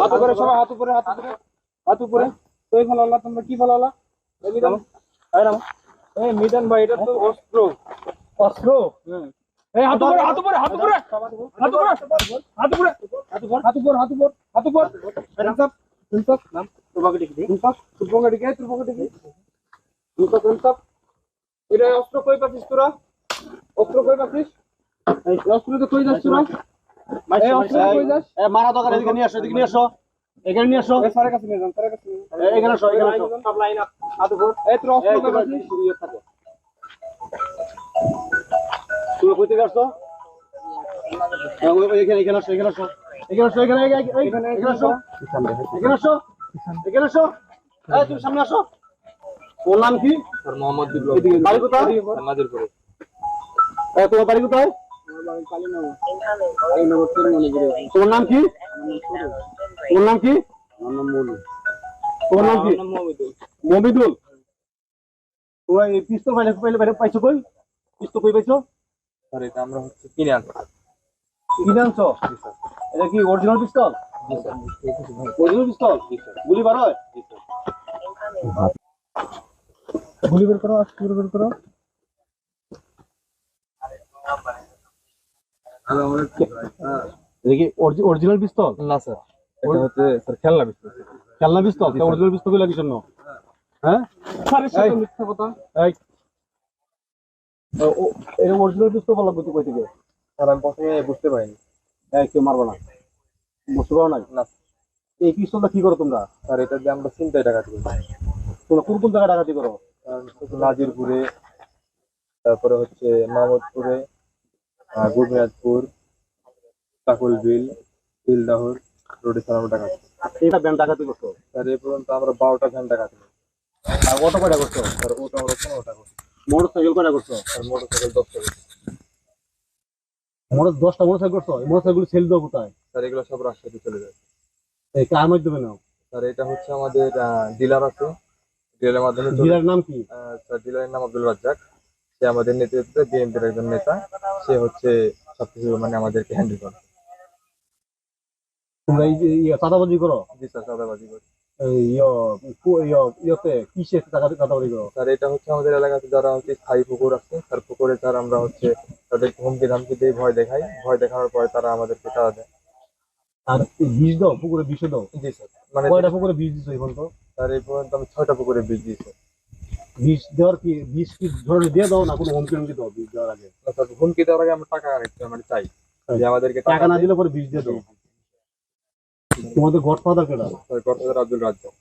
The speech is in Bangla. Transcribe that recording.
হাত উপরে সবাই হাত উপরে হাত উপরে হাত উপরে। তুই ফলালা তোমরা কি এই মিদান এই নাম এই মিদান ভাই এটা তো অস্ত্র। অস্ত্র? এই হাত উপরে হাত উপরে হাত উপরে। হাত উপরে হাত উপরে। হাত উপরে। হাত উপরে হাত উপরে ইনসাফ ইনসাফ। নাম তোমাকে ডেকে দিই। ইনসাফ তোমাকে ডেকে তোমাকে ডেকে ইনসাফ ইনসাফ। এটা অস্ত্র কই পাচ্ছিস তোরা? অস্ত্র কই পাচ্ছিস? এই অস্ত্র তো কই যাচ্ছ তোরা? এই অস্ত্র কই মারা দোকান এদিকে নিয়ে আসো এদিকে নিয়ে আসো। এখানে নিয়ে আসো। স্যারের কাছে নিয়ে যান স্যারের কাছে নিয়ে যান। এ, এখানে আসো এখানে আসো। সব লাইন আপ হাত উপর এই তোর অস্ত্র কই পাচ্ছিস তুমি কই থেকে আসছো? এ, ওই, ওই, এখানে এখানে আসো এখানে আসো। এখানে আসো এখানে এখানে, এখানে, এখানে আসো। এখানে আসো। এখানে আসো। এই তুমি সামনে আসো। ওর নাম কি? মোহাম্মদ বাড়ি কোথায়? তোমার বাড়ি কোথায়? তোমার নাম কি? তোমার নাম কি? তোমার নাম কি? মমিদুল। তোমার পিস্তল পাইলে পাইলে বাইরে পাইছো কই? পিস্তল কই পাইছো? স্যার এটা আমরা হচ্ছে কিনে কিনে আনছো? এটা কি অরিজিনাল পিস্তল? জি স্যার। Original pistol? গুলি বার হয় গুলি বের করো গুলি বের করো। কি অরিজিনাল পিস্তল? না স্যার। এটা হচ্ছে স্যার খেলনা খেলনা পিস্তল? অরিজিনাল পিস্তলগুলো কিসের জন্য? হ্যাঁ? স্যারের মিথ্যা কথা। এই। ও- ও- এটা অরিজিনাল পিস্তল বলা কইতে কই থেকে স্যার আমি প্রথমে বুঝতে পারিনি। এই কেউ মারবো না। বুঝতে পারো নাই? না এই পিস্তলটা কি করো তোমরা? স্যার এটা দিয়ে আমরা চিন্তায় টাকা দিই তোমরা কোন কোন জায়গায় ডাকাতি করো? নাজিরপুরে তারপরে হচ্ছে মাহমুদপুরে কাকুল বিল বিলদাহর রোডে স্যার আমরা দিই। এটা ব্যান্ড ডাকাতি করছ? স্যার এই পর্যন্ত আমরা বারোটা ভ্যান দিই আর অটো কয়টা করছ? স্যার ওটা আমরা পনেরো টাকা মোটর সাইকেল কয়টা করছ? স্যার মোটর সাইকেল দশ টাকা মোটর দশটা মোটর সাইকেল করছ? মোটর সাইকেল সেল দেবো কোথায়? স্যার এগুলো সব রাজশাহী চলে যায়। এই কার মাধ্যমে নাও? স্যার এটা হচ্ছে আমাদের ডিলার আছে। ডিলারের মাধ্যমে ডিলার নাম কি? স্যার ডিলারের নাম আব্দুল রাজ্জাক। সে আমাদের নেতৃত্বে বিএনপির একজন নেতা সে হচ্ছে সবকিছু মানে আমাদেরকে হ্যান্ডেল করে। তোমরা এই যে চাঁদাবাজি করো? জি স্যার চাঁদাবাজি করে। এটা হচ্ছে আমাদের এলাকাতে যারা হচ্ছে স্থায়ী পুকুর আছে তার পুকুরে স্যার আমরা হচ্ছে হুমকি ধামকি দিয়ে ভয় দেখাই। ভয় দেখানোর পরে তারা আমাদেরকে দেয়। আর দাও পুকুরে বিষে দাও? জি স্যার। মানে কয়টা পুকুরে বিষ দিছো এখন তো স্যার এই পর্যন্ত আমি ছয়টা পুকুরে বীজ দিয়েছি। বিষ দেওয়ার কি বিষ কি ধরে দিয়ে দাও না কোনো হুমকি হুমকি দাও বিষ দেওয়ার আগে। হুমকি দেওয়ার আগে আমরা টাকা মানে চাই যে আমাদেরকে টাকা না দিলে পরে বিষ দিয়ে দাও। তোমাদের গডফাদার কেডা? কর্তাদের আব্দুল রাজ্জাক।